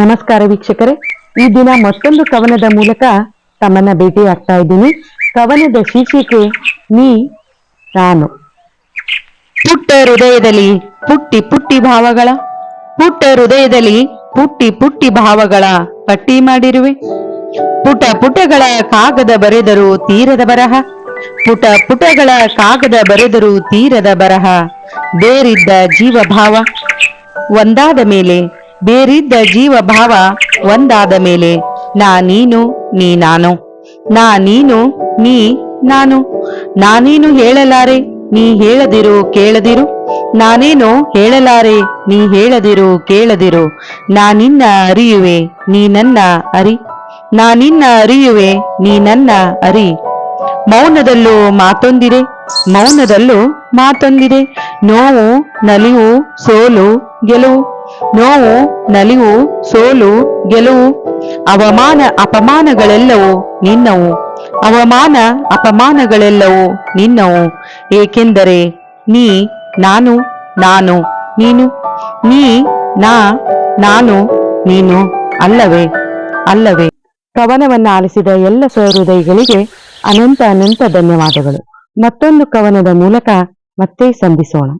ನಮಸ್ಕಾರ ವೀಕ್ಷಕರೇ. ಈ ದಿನ ಮತ್ತೊಂದು ಕವನದ ಮೂಲಕ ತಮ್ಮನ್ನ ಭೇಟಿ ಆಗ್ತಾ ಇದ್ದೀನಿ. ಕವನದ ಶೀರ್ಷಿಕೆ, ನೀ ನಾನು ಪುಟ್ಟ ಹೃದಯದಲ್ಲಿ ಪುಟ್ಟಿ ಪುಟ್ಟಿ ಭಾವಗಳ, ಪುಟ್ಟ ಹೃದಯದಲ್ಲಿ ಪುಟ್ಟಿ ಪುಟ್ಟಿ ಭಾವಗಳ ಪಟ್ಟಿ ಮಾಡಿರುವೆ. ಪುಟ ಪುಟಗಳ ಕಾಗದ ಬರೆದರು ತೀರದ ಬರಹ, ಪುಟ ಪುಟಗಳ ಕಾಗದ ಬರೆದರು ತೀರದ ಬರಹ, ಬೇರಿದ್ದ ಜೀವ ಭಾವ ಒಂದಾದ ಮೇಲೆ ಬೇರಿದ್ದ ಜೀವ ಭಾವ ಒಂದಾದ ಮೇಲೆ, ನಾ ನೀನು, ನೀ ನಾನು. ನಾ ನೀನು, ನೀ ನಾನು. ನಾನೇನು ಹೇಳಲಾರೆ, ನೀ ಹೇಳದಿರು, ಕೇಳದಿರು. ನಾನೇನು ಹೇಳಲಾರೆ, ನೀ ಹೇಳದಿರು, ಕೇಳದಿರು. ನಾನಿನ್ನ ಅರಿಯುವೆ, ನೀ ನನ್ನ ಅರಿ. ನಾನಿನ್ನ ಅರಿಯುವೆ, ನೀ ನನ್ನ ಅರಿ. ಮೌನದಲ್ಲೂ ಮಾತೊಂದಿದೆ ಮೌನದಲ್ಲೂ ಮಾತೊಂದಿದೆ. ನೋವು, ನಲಿವು, ಸೋಲು, ಗೆಲುವು. ನೋವು, ನಲಿವು, ಸೋಲು, ಗೆಲುವು, ಅವಮಾನ, ಅಪಮಾನಗಳೆಲ್ಲವೂ ನಿನ್ನವು. ಅವಮಾನ, ಅಪಮಾನಗಳೆಲ್ಲವೂ ನಿನ್ನವು. ಏಕೆಂದರೆ ನೀ ನಾನು ನಾನು ನೀನು. ನೀ, ನಾ, ನಾನು, ನೀನು ಅಲ್ಲವೇ ಅಲ್ಲವೇ. ಕವನವನ್ನು ಆಲಿಸಿದ ಎಲ್ಲ ಸಹೃದಯಿಗಳಿಗೆ ಅನಂತ ಅನಂತ ಧನ್ಯವಾದಗಳು. ಮತ್ತೊಂದು ಕವನದ ಮೂಲಕ ಮತ್ತೆ ಸಂಧಿಸೋಣ.